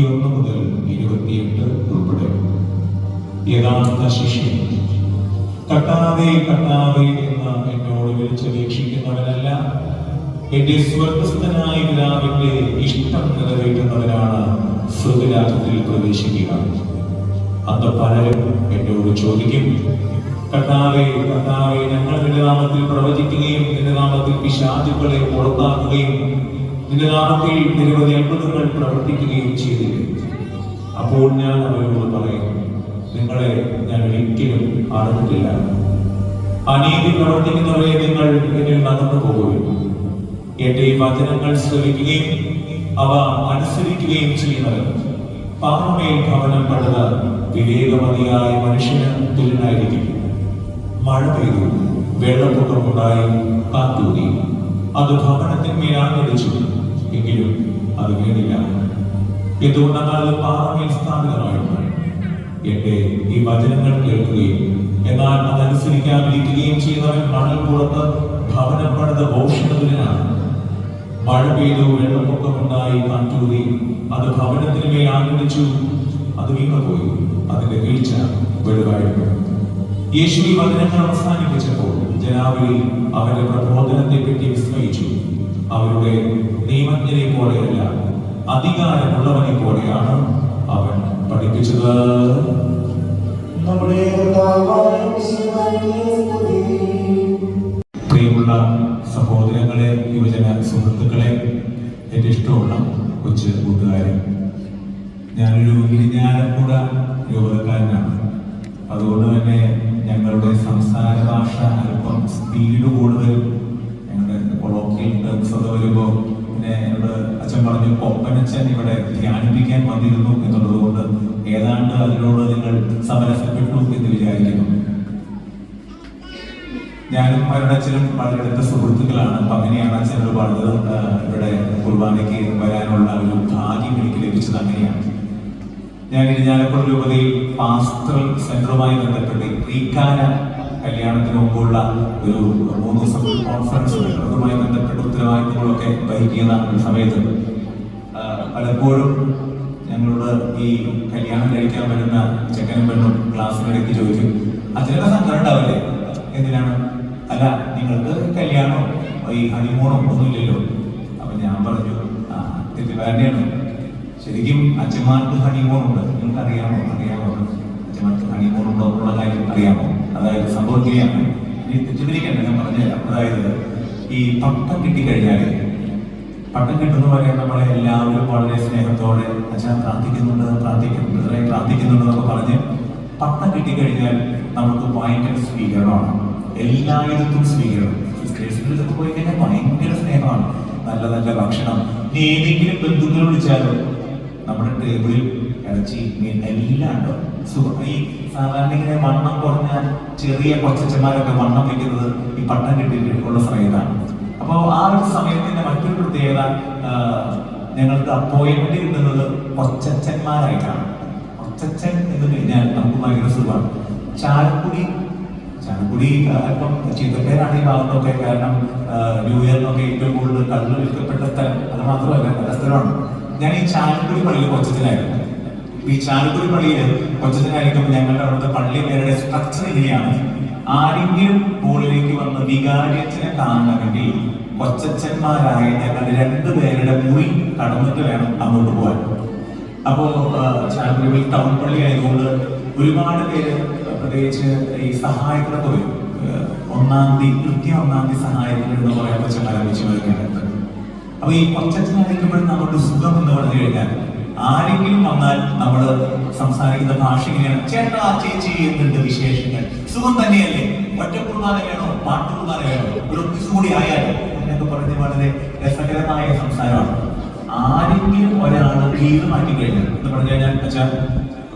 ഇരുപത്തിയൊന്ന് മുതൽ ഇരുപത്തിയെട്ട് ഉൾപ്പെടെ യഥാർത്ഥ ശിഷ്യൻ കട്ടാതെ കട്ടാതെ എന്ന് എന്നോട് വിളിച്ചപേക്ഷിക്കുന്നവനല്ല എന്റെ സ്വർഗസ്ഥനായ പിതാവിന്റെ ഇഷ്ടം നിറവേറ്റുന്നവനാണ് സ്വർഗരാജ്യത്തിൽ പ്രവേശിക്കുക. അന്ന് പലരും എന്നോട് ചോദിക്കും കർത്താവെ കർത്താവെ ഞങ്ങൾ നിന്റെ നാമത്തിൽ പ്രവചിക്കുകയും നിന്റെ നാമത്തിൽ പിശാചുക്കളെ പുറത്താക്കുകയും നിന്റെ നാമത്തിൽ നിരവധി അത്ഭുതങ്ങൾ പ്രവർത്തിക്കുകയും ചെയ്തില്ലേ അപ്പോൾ ഞാൻ അവരോട് പറയും നിങ്ങളെ ഞാൻ ഒരിക്കലും അറിഞ്ഞിട്ടില്ല അനീതി പ്രവർത്തിക്കുന്നവരെ നിങ്ങൾ എന്നിൽ നടന്നു പോകുകയും എന്റെ ഈ വചനങ്ങൾ ശ്രവിക്കുകയും അവ അനുസരിക്കുകയും ചെയ്യുന്നവർ പാറമേൽ ഭവനം പണിത വിവേകമതിയായ മനുഷ്യന് തുല്യനായിരിക്കും. മഴ പെയ്തു വെള്ളപ്പൊക്കമുണ്ടായി കാത്തൂരി അത് ഭവനത്തിന്മേലാണ് ആഞ്ഞടിച്ചു. എങ്കിലും അത് വീണില്ല എന്തുകൊണ്ടെന്നാൽ അത് പാറമേൽ സ്ഥാപിതമായിരുന്നു എന്റെ ഈ വചനങ്ങൾ കേൾക്കുകയും എന്നാൽ അതനുസരിക്കാതിരിക്കുകയും ചെയ്യുന്നവൻ മണൽ പുറത്ത് ഭവനം പണിത ഭോഷണത്തിനാണ് മഴ പെയ്തു വെള്ളപ്പൊക്കമുണ്ടായി കാറ്റൂതി അത് ഭവനത്തിന് മേൽ ആഗ്രഹിച്ചു അത് വീണുപോയി. അതിന്റെ വീഴ്ച വലുതായിരുന്നു യേശു ഈ വചനങ്ങൾ അവസാനിപ്പിച്ചപ്പോൾ ജനാവലി അവന്റെ പ്രബോധനത്തെ പറ്റി വിസ്മയിച്ചു. അവരുടെ നിയമജ്ഞനെ പോലെയല്ല അധികാരമുള്ളവനെ പോലെയാണ് അവൻ പഠിപ്പിച്ചത്. പ്രിയമുള്ള സഹോദരങ്ങളെ യുവജന സുഹൃത്തുക്കളെ എന്റെ ഇഷ്ടമുള്ള കൊച്ചു കൂട്ടുകാരൻ ഞാനൊരു ഇരിഞ്ഞാലക്കുട യുവതക്കാരനാണ് അതുകൊണ്ട് തന്നെ ഞങ്ങളുടെ സംസാര ഭാഷ അല്പം സ്പീഡ് കൂടുതലും ഞങ്ങളുടെ കൊളോക്കിയൽ ടേംസ് ഒക്കെ വരുമ്പോൾ പിന്നെ എന്നോട് അച്ഛൻ പറഞ്ഞു കൊപ്പനച്ഛൻ ഇവിടെ ധ്യാനിപ്പിക്കാൻ വന്നിരുന്നു എന്നുള്ളത് ഏതാണ്ട് അതിനോട് നിങ്ങൾ സമരസപ്പെട്ടു എന്ന് വിചാരിക്കുന്നു. ഞാനും മരണച്ചനും വളരെ അടുത്ത സുഹൃത്തുക്കളാണ്. അപ്പൊ അങ്ങനെയാണ് അച്ഛനോട് പറഞ്ഞത് ഇവിടെ കുർബാനയ്ക്ക് വരാനുള്ള ഒരു ഭാഗ്യം എനിക്ക് ലഭിച്ചത് അങ്ങനെയാണ്. ഞാൻ ഇരിഞ്ഞാലക്കുട രൂപതയിൽ പാസ്റ്ററൽ സെന്ററുമായി ബന്ധപ്പെട്ട് റീക്കാന കല്യാണത്തിന് മുമ്പുള്ള ഒരു മൂന്ന് ദിവസം കോൺഫറൻസ് അതുമായി ബന്ധപ്പെട്ട ഉത്തരവാദിത്തങ്ങളൊക്കെ വഹിക്കുന്ന സമയത്ത് പലപ്പോഴും ഞങ്ങളോട് ഈ കല്യാണം കഴിക്കാൻ വരുന്ന ചെക്കനും പെണ്ണും ക്ലാസ്സിനിടയ്ക്ക് ചോദിച്ചു അച്ഛനൊക്കെ സങ്കടം എന്തിനാണ്? അല്ല നിങ്ങൾക്ക് കല്യാണോ? ഈ ഹണിമൂണോ ഒന്നുമില്ലല്ലോ അപ്പൊ ഞാൻ പറഞ്ഞു ആ തെറ്റിദ്ധാരണയാണ്. ശരിക്കും അച്ഛന്മാർക്ക് ഹണിമോൺ ഉണ്ട് നിങ്ങൾക്ക് അറിയാമോ? അറിയാമോ അച്ഛന്മാർക്ക് ഹണിമോൺ ഉണ്ടോ എന്നുള്ള കാര്യം അറിയാമോ? അതായത് സംഭവം ഇങ്ങനെയാണ്. ഇനി തെറ്റിദ്ധരിക്കണ്ട ഞാൻ പറഞ്ഞുതരാം. അതായത് ഈ പട്ടം കിട്ടിക്കഴിഞ്ഞാൽ പട്ടം കിട്ടുന്ന പറയാൻ നമ്മളെ എല്ലാവരും വളരെ സ്നേഹത്തോടെ അച്ഛൻ പ്രാർത്ഥിക്കുന്നുണ്ട് പ്രാർത്ഥിക്കുന്നുണ്ട് പ്രാർത്ഥിക്കുന്നുണ്ട് എന്നൊക്കെ പറഞ്ഞ് പട്ടം കിട്ടിക്കഴിഞ്ഞാൽ നമുക്ക് ഭയങ്കര സ്വീകരണമാണ്. എല്ലായിടത്തും സ്വീകരണം. ക്രിസ്ത്യൻസിലൊക്കെ പോയി കഴിഞ്ഞാൽ ഭയങ്കര സ്നേഹമാണ്. നല്ല നല്ല ഭക്ഷണം. ഇനി ഏതെങ്കിലും ബന്ധുക്കൾ വിളിച്ചാലും? നമ്മുടെ ടേബിളിൽ ഇറച്ചി മീൻ എല്ലാം ഉണ്ടോ. ഈ സാധാരണ ഇങ്ങനെ വണ്ണം കുറഞ്ഞ ചെറിയ കൊച്ചന്മാരൊക്കെ വണ്ണം വെക്കുന്നത് ഈ പട്ടം കിട്ടിയിട്ടുള്ള സമയത്താണ്. അപ്പോൾ ആ ഒരു സമയത്തിന്റെ മറ്റൊരു പ്രത്യേകത ഞങ്ങൾക്ക് അപ്പോയിന്റ് കിട്ടുന്നത് കൊച്ചന്മാരായിട്ടാണ് കൊച്ചൻ എന്ന് കഴിഞ്ഞാൽ നമുക്ക് ഭയങ്കര സുഖമാണ്. ചാലക്കുടി ചാലക്കുടി ഇപ്പം ചീത്തപ്പേരാണ് ഈ ഭാഗത്തൊക്കെ. കാരണം ന്യൂ ഇയറിനൊക്കെ ഏറ്റവും കൂടുതൽ കള്ള് വിൽക്കപ്പെട്ട സ്ഥലം അത് മാത്രമല്ല പല സ്ഥലമാണ്. ഞാൻ ഈ ചാലക്കുടി പള്ളിയിൽ കൊച്ചത്തിലായിരുന്നു. ഈ ചാലക്കുടി പള്ളിയിൽ കൊച്ചത്തിലായിരിക്കും ഞങ്ങളുടെ അവിടുത്തെ പള്ളി പേരുടെ സ്ട്രക്ചർ ഇങ്ങനെയാണ്. ആരെങ്കിലും മുകളിലേക്ക് വന്ന് വികാരിയച്ഛനെ കാണണമെങ്കിൽ കൊച്ചന്മാരായ ഞങ്ങൾ രണ്ടു പേരുടെ മുറി കടന്നിട്ട് വേണം അങ്ങോട്ട് പോകാൻ അപ്പോ ചാലക്കുടി ടൗൺ പള്ളി ആയതുകൊണ്ട് ഒരുപാട് പേര് പ്രത്യേകിച്ച് ഈ സഹായത്തിനൊക്കെ വരും. ഒന്നാം തീയതി കൃത്യം ഒന്നാം തീയതി സഹായത്തിന് എന്ന് പറയാൻ കൊച്ചന്മാരെ വെച്ച് അപ്പൊ ഈ കൊച്ചച്ഛനായിരിക്കുമ്പോൾ നമ്മുടെ സുഖം എന്ന് പറഞ്ഞു കഴിഞ്ഞാൽ ആരെങ്കിലും വന്നാൽ നമ്മൾ സംസാരിക്കുന്ന ഭാഷ ഇങ്ങനെയാണ്. ചേട്ടാ ചേച്ചി എന്നുണ്ട് വിശേഷങ്ങൾ. സുഖം തന്നെയല്ലേ? ഒറ്റ കുർബാന വേണോ? പാട്ട് കുർബാന വേണോ? ഒരു ഒത്തിരി കൂടി ആയാലോ എന്നൊക്കെ പറഞ്ഞ് വളരെ രസകരമായ സംസാരമാണ്. ആരെങ്കിലും ഒരാൾ കീഴ് കഴിഞ്ഞാൽ എന്ന് പറഞ്ഞു കഴിഞ്ഞാൽ അച്ഛാ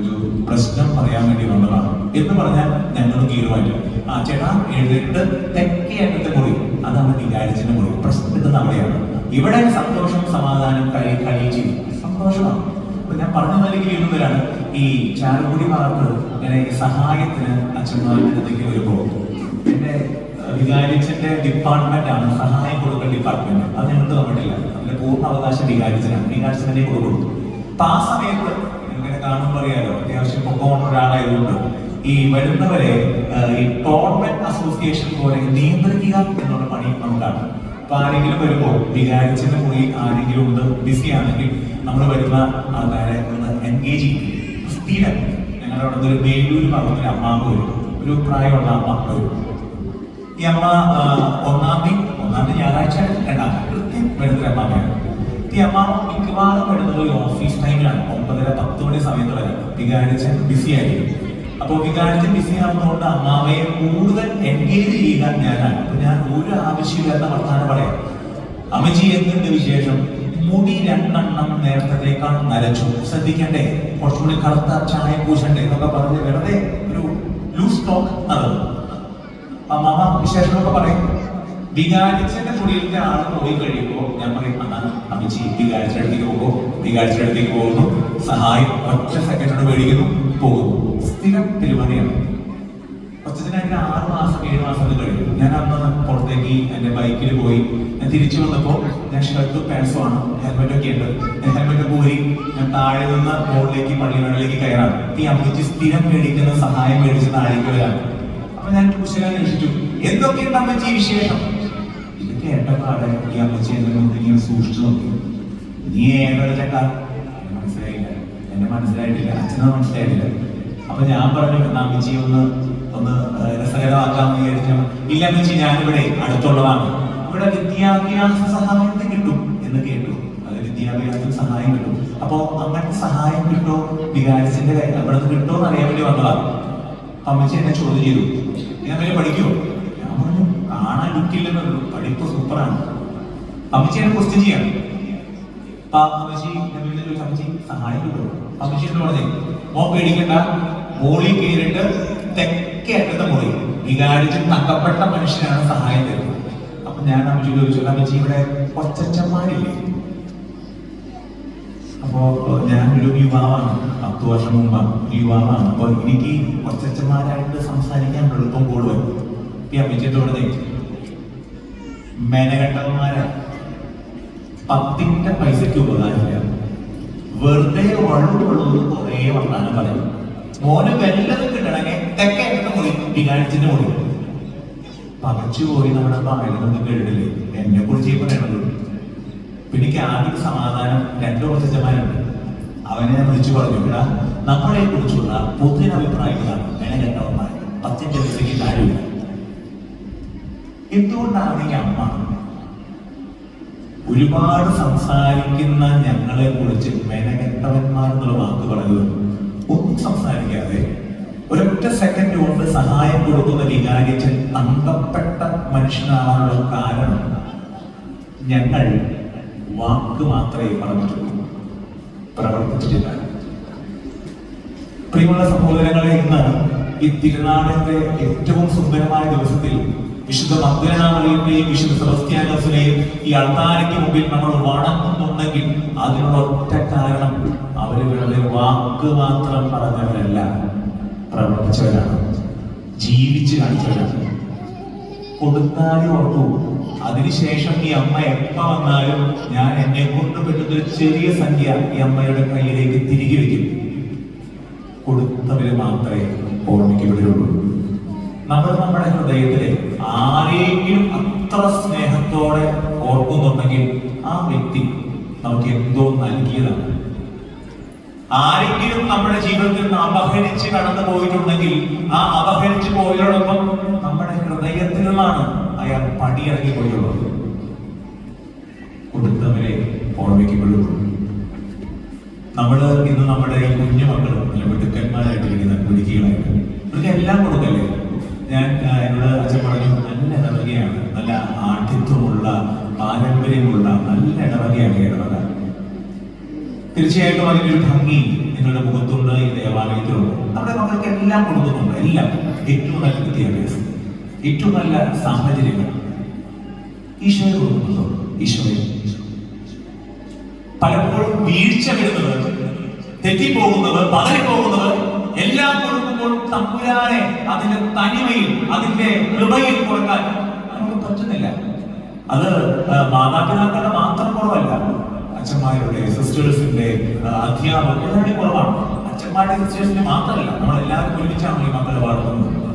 ഒരു പ്രശ്നം പറയാൻ വേണ്ടി വന്നതാണ് എന്ന് പറഞ്ഞാൽ ഞങ്ങൾ തീരുമാനിക്കും ആ ചേട്ടാ എഴുതിട്ട് തെക്കേ അറ്റത്തെ മുറി. അതാണ് വികാരിച്ചിന്റെ മുറി. പ്രശ്നം കിട്ടുന്ന അവിടെയാണ്. ഇവിടെ സന്തോഷം സമാധാനം കളി കളി ചെയ്യും സന്തോഷമാണ്. അപ്പൊ ഞാൻ പറഞ്ഞു നൽകി എഴുതുന്നവരാണ് ഈ ചാലക്കുടി ഭാഗത്ത് അങ്ങനെ സഹായത്തിന് അച്ഛന്മാരുടെ വരുമ്പോൾ എന്റെ വികാരിച്ചന്റെ ഡിപ്പാർട്ട്മെന്റ് ആണ് സഹായം കൊടുക്കൽ ഡിപ്പാർട്ട്മെന്റ് അത് ഞങ്ങൾക്ക് അതിന്റെ പൂർണ അവകാശം വികാരിച്ചനാണ്. വികാരിച്ചനെ കൊടുക്കും അപ്പൊ ആ സമയത്ത് ഇങ്ങനെ കാണുമ്പോൾ അറിയാലോ അത്യാവശ്യം പൊക്കമുള്ള ഒരാളായതുകൊണ്ട് ഈ വരുന്നവരെ ഈ ടോർണമെന്റ് അസോസിയേഷൻ പോലെ നിയന്ത്രിക്കുക എന്നുള്ള പണി നമുക്കാണ്. അപ്പൊ ആരെങ്കിലും വരുമ്പോൾ വികാരിച്ചിട്ട് പോയി ആരെങ്കിലും ഉണ്ട്? ബിസി ആണെങ്കിൽ നമ്മൾ വരുന്ന ആൾക്കാരെ ഒന്ന് എൻഗേജ് ചെയ്യും. സ്ഥിരം. ഞങ്ങളുടെ അവിടെ ഒരു വേലൂര് പറഞ്ഞൊരു അമ്മാവ് വരും. ഒരു പ്രായമുള്ള അമ്മ വരും. ഈ അമ്മ ഒന്നാം തീയതി ഒന്നാം തീയതി ഞായറാഴ്ച രണ്ടാം തീയതി വരുന്നൊരു അമ്മാമയാണ് ഈ അമ്മ മിക്കവാറും വരുന്നത് ഒരു ഓഫീസ് ടൈമിലാണ് ഒമ്പതര പത്ത് മണി സമയത്ത് വരെ. വികാരിച്ച് ബിസി ആയിരിക്കും. അപ്പോൾ വികാരത്തിൽ ബിസി ആവുന്നതുകൊണ്ട് അമ്മാവയെ കൂടുതൽ എൻഗേജ് ചെയ്യാൻ ഞാനാണ്. അപ്പൊ ഞാൻ ഒരു ആവശ്യമില്ലാത്ത വർത്താനം പറയാം. അമ്മജി എന്തിന്റെ വിശേഷം? മുടി രണ്ടെണ്ണം നേരത്തേക്കാൾ നരച്ചു ശ്രദ്ധിക്കണ്ടേ? കുറച്ചുകൂടി കറുത്ത ചായ പൂശണ്ടേ എന്നൊക്കെ പറഞ്ഞ് വെറുതെ ഒരു ലൂസ് ടോക്ക് നടന്നു. അമ്മാവ വിശേഷങ്ങളൊക്കെ പറയും. വികാരിച്ചന്റെ കുടിയിലത്തെ ആൾ പോയി കഴിയുമ്പോൾ ഞാൻ പറയും അതാണ് അമ്മച്ചി വികാരിച്ച അടുത്തേക്ക് പോകുമ്പോ വികാരിച്ച അടുത്തേക്ക് പോകുന്നു. സഹായം ഒറ്റ സെക്കൻഡോട് മേടിക്കുന്നു. പോകുന്നു. സ്ഥിരം പരിപാടിയാണ് ഒച്ചത്തിനായിട്ട് ആറ് മാസം ഏഴ് മാസം കഴിഞ്ഞു. ഞാൻ അന്ന് പുറത്തേക്ക് എന്റെ ബൈക്കിൽ പോയി. ഞാൻ തിരിച്ചു വന്നപ്പോൾ ഞാൻ ഷർട്ടും ഹെൽമെറ്റ് ഒക്കെ ഉണ്ട്. ഹെൽമെറ്റ് പോയി ഞാൻ താഴെ നിന്ന് മുകളിലേക്ക് പള്ളികളിലേക്ക് കയറാം ഈ അമ്മച്ചി സ്ഥിരം മേടിക്കുന്ന സഹായം മേടിച്ച് താഴേക്ക് വരാം അപ്പൊ ഞാൻ കുശല അന്വേഷിച്ചു. എന്തൊക്കെയുണ്ട് അമ്മച്ചി വിശേഷം? കേട്ടപ്പാടെ ഈ അമ്മച്ചി എന്നെ സൂക്ഷിച്ചു നോക്കി. നീ ഏതൊരു ചേട്ടാ മനസ്സിലായില്ല. എന്നെ മനസ്സിലായിട്ടില്ല. അച്ഛനെ മനസ്സിലായിട്ടില്ല. അപ്പൊ ഞാൻ പറഞ്ഞു അമ്മച്ചി ഒന്ന് ഒന്ന് രസകരമാക്കാമെന്ന് വിചാരിച്ചു ഇല്ല അമ്മച്ചി ഞാനിവിടെ അടുത്തുള്ളതാണ്. ഇവിടെ വിദ്യാഭ്യാസ സഹായത്തിന് കിട്ടും. എന്ന് കേട്ടു. അത് വിദ്യാഭ്യാസത്തിന് സഹായം കിട്ടും. അപ്പോ അങ്ങനത്തെ സഹായം കിട്ടോ? വികാരത്തിന്റെ കാര്യം അവിടെ നിന്ന് എന്ന് അറിയാൻ വേണ്ടി വന്നതാണ് അമ്മച്ചി എന്നെ ചോദ്യം ചെയ്തു. ഞാൻ പഠിക്കുമോ ഞാൻ പറഞ്ഞു കാണാൻ ലുക്കില്ലെന്നുള്ളൂ പഠിപ്പ് സൂപ്പറാണ്. അമ്മച്ചി എന്നെ ക്വസ്റ്റ്യൻ ചെയ്യാണ് അമ്മച്ചി ഞാൻ ചോദിച്ചു അമ്മച്ചി സഹായം കിട്ടുമോ അമ്മച്ചി എന്ന് പറഞ്ഞേ മോൻ പേടിക്കണ്ട. കയറിട്ട് തെക്കേ അറ്റത്തെ മോളി വികാരിച്ച് തക്കപ്പെട്ട മനുഷ്യനാണ് സഹായം തരുന്നത്. അപ്പൊ ഞാൻ അമ്മച്ചി ചോദിച്ചു അമ്മച്ചി ഇവിടെ അപ്പോ ഞാനൊരു യുവാവാണ്. പത്ത് വർഷം മുമ്പ് ഒരു യുവാവാണ്. അപ്പൊ എനിക്ക് കൊച്ചച്ചന്മാരായിട്ട് സംസാരിക്കാൻ എളുപ്പം കൂടുതൽ. ഈ മെനകെട്ടവന്മാരാണ് പത്തിന്റെ പൈസയ്ക്ക് ഉപകാരമില്ല. വെറുതെ വള്ളുള്ളത് കുറേ വർത്താനം പറയും. മോന് വല്ലതും കിട്ടണമെങ്കിൽ തെക്കേ മുറി പിന്നാഴ്ചന്റെ മുറി. പകച്ചു പോയി നമ്മുടെ പായലൊന്നും കേട്ടില്ലേ എന്നെ കുറിച്ച് പറയണത്. പിന്നെ ആദ്യം സമാധാനം രണ്ടു കൊച്ചന്മാരുണ്ട് അവനെ വിളിച്ചു പറഞ്ഞു ഇവിടെ നമ്മളെ കുറിച്ചുള്ള പൊതുജനാഭിപ്രായങ്ങളാണ് മെനകെട്ടവന്മാർ പത്തിന്റെ പൈസയ്ക്ക് കാര്യമില്ല. എന്തുകൊണ്ടാണ് ഈ അമ്മ? ഒരുപാട് സംസാരിക്കുന്ന ഞങ്ങളെ കുറിച്ച് മെനകെട്ടവന്മാർ എന്നുള്ള വാക്ക് പറഞ്ഞത് ഒന്നും സംസാരിക്കാതെ ഒരൊറ്റ സെക്കൻഡ് കൊണ്ട് സഹായം കൊടുക്കുന്ന വികാരിച്ചൻ അംഗപ്പെട്ട മനുഷ്യനാവാനുള്ള കാരണം ഞങ്ങൾ വാക്ക് മാത്രമേ പറഞ്ഞിട്ടുള്ളൂ. പ്രവർത്തിച്ചിട്ടില്ല. പ്രിയമുള്ള സഹോദരങ്ങളെ ഇന്ന് ഈ തിരുനാളിന്റെ ഏറ്റവും സുന്ദരമായ ദിവസത്തിൽ വിശുദ്ധ മന്ദിരനാമലയെയും വിശുദ്ധ സെബസ്ത്യാനോസിനെയും ഈ അൾത്താരയ്ക്ക് മുമ്പിൽ നമ്മൾ വണങ്ങുന്നുണ്ടെങ്കിൽ അതിനുള്ള ഒറ്റ കാരണം അവർ വെറുതെ വാക്ക് മാത്രം പറഞ്ഞവരല്ല. പ്രവർത്തിച്ചവരാണ്. ജീവിച്ച് കാണിച്ചവരാണ്. കൊടുത്താലും ഉറപ്പു. അതിനുശേഷം ഈ അമ്മ എപ്പ വന്നാലും ഞാൻ എന്നെ കൊണ്ട് പറ്റുന്ന ഒരു ചെറിയ സംഖ്യ ഈ അമ്മയുടെ കയ്യിലേക്ക് തിരികെ വയ്ക്കും. കൊടുത്തവര് മാത്രമേ ഓർമ്മിക്കപ്പെടുകയുള്ളൂ നമ്മൾ നമ്മുടെ ഹൃദയത്തിലെ ആരെങ്കിലും അത്ര സ്നേഹത്തോടെ ഓർക്കുന്നുണ്ടെങ്കിൽ ആ വ്യക്തി നമുക്ക് എന്തോ നൽകിയതാണ്. ആരെങ്കിലും നമ്മുടെ ജീവിതത്തിൽ നിന്ന് അപഹരിച്ച് കടന്നു പോയിട്ടുണ്ടെങ്കിൽ ആ അപഹരിച്ച് പോയതോടൊപ്പം നമ്മുടെ ഹൃദയത്തിൽ നിന്നാണ് അയാൾ പടിയിറങ്ങി പോയുള്ളത് കൊടുത്തവരെ ഓർമ്മിക്കപ്പെടുന്നു നമ്മൾ ഇന്ന് നമ്മുടെ കുഞ്ഞു മക്കൾ അല്ലെങ്കിൽ മിടുക്കന്മാരായിട്ടിരിക്കുന്ന കുടുക്കികളായിട്ട് ഇവർക്ക് എല്ലാം കൊടുക്കല്ലേ? ഞാൻ എന്നോട് അച്ഛൻ പറഞ്ഞു നല്ല ഇടവകയാണ്. നല്ല ആഠിത്വമുള്ള പാരമ്പര്യമുള്ള നല്ല ഇടവകയാണ് ഇടവക. തീർച്ചയായിട്ടും അതിന്റെ ഒരു ഭംഗി നിങ്ങളുടെ മുഖത്തുണ്ട് ഈ ദേവാലയത്തിലുണ്ട്. നമ്മുടെ മക്കൾക്ക് എല്ലാം കൊടുക്കുന്നുണ്ട് എല്ലാം. ഏറ്റവും നല്ല വിദ്യാഭ്യാസം ഏറ്റവും നല്ല സാഹചര്യങ്ങൾ. ഈശോയെ കൊടുക്കുന്നുണ്ടോ? ഈശോയെ. പലപ്പോഴും വീഴ്ച വരുന്നത് തെറ്റിപ്പോകുന്നത് പതറിപ്പോകുന്നത് എല്ലാം കൊടുക്കുമ്പോൾ തമ്പുരാനെ അതിന്റെ തനിമയിൽ അതിന്റെ കൃപയിൽ കൊടുക്കാൻ നമുക്ക് പറ്റുന്നില്ല. അത് മാതാപിതാക്കളുടെ മാത്രം കുറവല്ല. അച്ഛന്മാരുടെ സിസ്റ്റേഴ്സിന്റെ അധ്യാപകരുടെ കുറവാണ്. അച്ഛന്മാരുടെ സിസ്റ്റേഴ്സിന്റെ മാത്രമല്ല. നമ്മൾ എല്ലാവരും ഒരുമിച്ചാണ് ഈ മക്കളെ വളർത്തുന്നത്